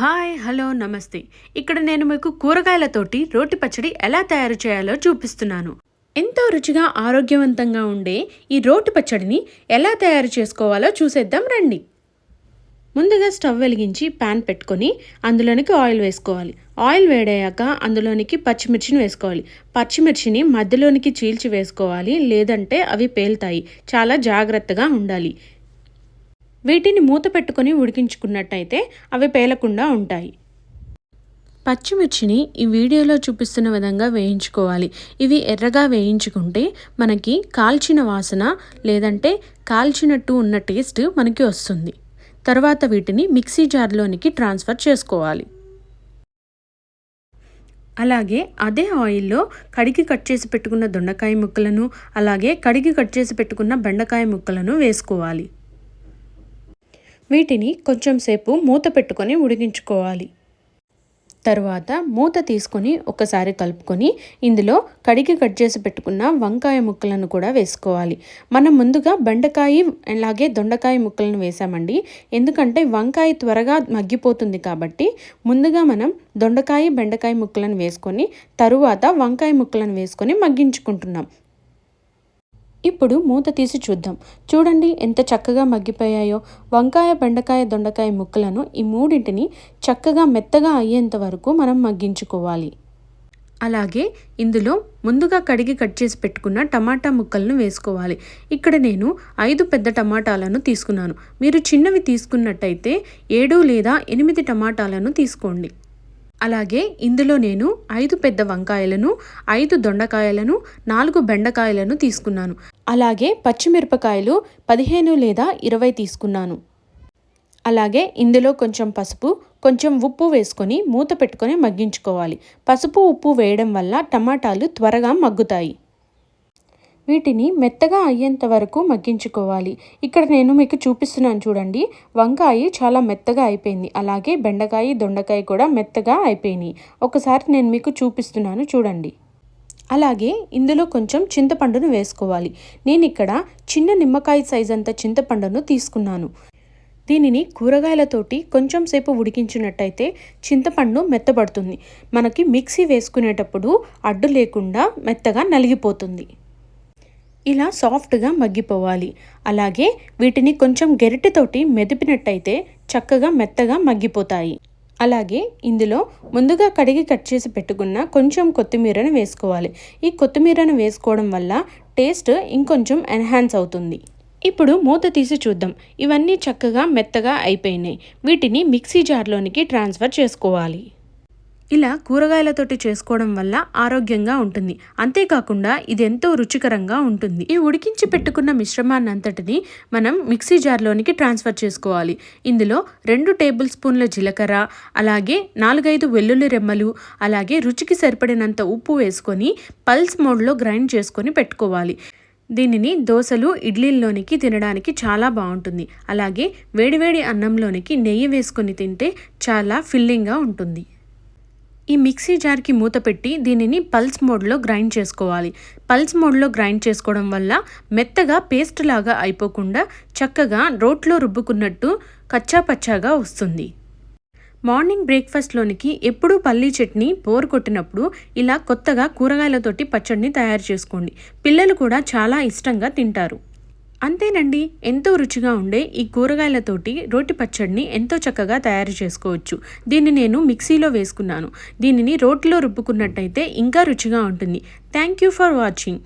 Hi hello నమస్తే. ఇక్కడ నేను మీకు కూరగాయలతోటి రోటి పచ్చడి ఎలా తయారు చేయాలో చూపిస్తున్నాను. ఎంతో రుచిగా ఆరోగ్యవంతంగా ఉండే ఈ రోటి పచ్చడిని ఎలా తయారు చేసుకోవాలో చూసేద్దాం రండి. ముందుగా స్టవ్ వెలిగించి ప్యాన్ పెట్టుకొని అందులోనికి ఆయిల్ వేసుకోవాలి. ఆయిల్ వేడయ్యాక అందులోనికి పచ్చిమిర్చిని వేసుకోవాలి. పచ్చిమిర్చిని మధ్యలోనికి చీల్చి వేసుకోవాలి లేదంటే అవి పేలుతాయి. చాలా జాగ్రత్తగా ఉండాలి. వీటిని మూత పెట్టుకొని ఉడికించుకున్నట్టయితే అవి పేలకుండా ఉంటాయి. పచ్చిమిర్చిని ఈ వీడియోలో చూపిస్తున్న విధంగా వేయించుకోవాలి. ఇవి ఎర్రగా వేయించుకుంటే మనకి కాల్చిన వాసన లేదంటే కాల్చినట్టు ఉన్న టేస్ట్ మనకి వస్తుంది. తర్వాత వీటిని మిక్సీ జార్లోనికి ట్రాన్స్ఫర్ చేసుకోవాలి. అలాగే అదే ఆయిల్లో కడిగి కట్ చేసి పెట్టుకున్న దొండకాయ ముక్కలను అలాగే కడిగి కట్ చేసి పెట్టుకున్న బెండకాయ ముక్కలను వేసుకోవాలి. వీటిని కొంచెం సేపు మూత పెట్టుకొని ఉడికించుకోవాలి. తరువాత మూత తీసుకొని ఒకసారి కలుపుకొని ఇందులో కడిగి కట్ చేసి పెట్టుకున్న వంకాయ ముక్కలను కూడా వేసుకోవాలి. మనం ముందుగా బెండకాయ అలాగే దొండకాయ ముక్కలను వేసామండి. ఎందుకంటే వంకాయ త్వరగా మగ్గిపోతుంది కాబట్టి ముందుగా మనం దొండకాయ బెండకాయ ముక్కలను వేసుకొని తరువాత వంకాయ ముక్కలను వేసుకొని మగ్గించుకుంటున్నాం. ఇప్పుడు మూత తీసి చూద్దాం. చూడండి ఎంత చక్కగా మగ్గిపోయాయో. వంకాయ బెండకాయ దొండకాయ ముక్కలను ఈ మూడింటిని చక్కగా మెత్తగా అయ్యేంత వరకు మనం మగ్గించుకోవాలి. అలాగే ఇందులో ముందుగా కడిగి కట్ చేసి పెట్టుకున్న టమాటా ముక్కలను వేసుకోవాలి. ఇక్కడ నేను ఐదు పెద్ద టమాటాలను తీసుకున్నాను. మీరు చిన్నవి తీసుకున్నట్టయితే ఏడు లేదా ఎనిమిది టమాటాలను తీసుకోండి. అలాగే ఇందులో నేను ఐదు పెద్ద వంకాయలను ఐదు దొండకాయలను నాలుగు బెండకాయలను తీసుకున్నాను. అలాగే పచ్చిమిరపకాయలు పదిహేను లేదా ఇరవై తీసుకున్నాను. అలాగే ఇందులో కొంచెం పసుపు కొంచెం ఉప్పు వేసుకొని మూత పెట్టుకొని మగ్గించుకోవాలి. పసుపు ఉప్పు వేయడం వల్ల టమాటాలు త్వరగా మగ్గుతాయి. వీటిని మెత్తగా అయ్యేంత వరకు మగ్గించుకోవాలి. ఇక్కడ నేను మీకు చూపిస్తున్నాను చూడండి. వంకాయ చాలా మెత్తగా అయిపోయింది. అలాగే బెండకాయ దొండకాయ కూడా మెత్తగా అయిపోయినాయి. ఒకసారి నేను మీకు చూపిస్తున్నాను చూడండి. అలాగే ఇందులో కొంచెం చింతపండును వేసుకోవాలి. నేను ఇక్కడ చిన్న నిమ్మకాయ సైజ్ అంత చింతపండును తీసుకున్నాను. దీనిని కూరగాయలతోటి కొంచెం సేపు ఉడికించినట్టయితే చింతపండు మెత్తబడుతుంది. మనకి మిక్సీ వేసుకునేటప్పుడు అడ్డు లేకుండా మెత్తగా నలిగిపోతుంది. ఇలా సాఫ్ట్గా మగ్గిపోవాలి. అలాగే వీటిని కొంచెం గెరిటెతోటి మెదిపినట్టయితే చక్కగా మెత్తగా మగ్గిపోతాయి. అలాగే ఇందులో ముందుగా కడిగి కట్ చేసి పెట్టుకున్న కొంచెం కొత్తిమీరను వేసుకోవాలి. ఈ కొత్తిమీరను వేసుకోవడం వల్ల టేస్ట్ ఇంకొంచెం ఎన్హాన్స్ అవుతుంది. ఇప్పుడు మూత తీసి చూద్దాం. ఇవన్నీ చక్కగా మెత్తగా అయిపోయినాయి. వీటిని మిక్సీ జార్లోనికి ట్రాన్స్ఫర్ చేసుకోవాలి. ఇలా కూరగాయలతోటి చేసుకోవడం వల్ల ఆరోగ్యంగా ఉంటుంది. అంతేకాకుండా ఇది ఎంతో రుచికరంగా ఉంటుంది. ఈ ఉడికించి పెట్టుకున్న మిశ్రమాన్ని అంతటిని మనం మిక్సీ జార్లోనికి ట్రాన్స్ఫర్ చేసుకోవాలి. ఇందులో రెండు టేబుల్ స్పూన్ల జీలకర్ర అలాగే నాలుగైదు వెల్లుల్లి రెమ్మలు అలాగే రుచికి సరిపడినంత ఉప్పు వేసుకొని పల్స్ మోడ్లో గ్రైండ్ చేసుకొని పెట్టుకోవాలి. దీనిని దోశలు ఇడ్లీల్లోనికి తినడానికి చాలా బాగుంటుంది. అలాగే వేడివేడి అన్నంలోనికి నెయ్యి వేసుకొని తింటే చాలా ఫిల్లింగ్గా ఉంటుంది. ఈ మిక్సీ జార్కి మూత పెట్టి దీనిని పల్స్ మోడ్లో గ్రైండ్ చేసుకోవాలి. పల్స్ మోడ్లో గ్రైండ్ చేసుకోవడం వల్ల మెత్తగా పేస్ట్ లాగా అయిపోకుండా చక్కగా రోట్లో రుబ్బుకున్నట్టు కచ్చా పచ్చాగా వస్తుంది. మార్నింగ్ బ్రేక్ఫాస్ట్లోనికి ఎప్పుడూ పల్లీ చట్నీ బోర్ కొట్టినప్పుడు ఇలా కొత్తగా కూరగాయలతోటి పచ్చడిని తయారు చేసుకోండి. పిల్లలు కూడా చాలా ఇష్టంగా తింటారు. అంతేనండి ఎంతో రుచిగా ఉండే ఈ కూరగాయలతోటి రోటి పచ్చడిని ఎంతో చక్కగా తయారు చేసుకోవచ్చు. దీన్ని నేను మిక్సీలో వేసుకున్నాను. దీనిని రోటిలో రుబ్బుకున్నట్టయితే ఇంకా రుచిగా ఉంటుంది. Thank you for watching.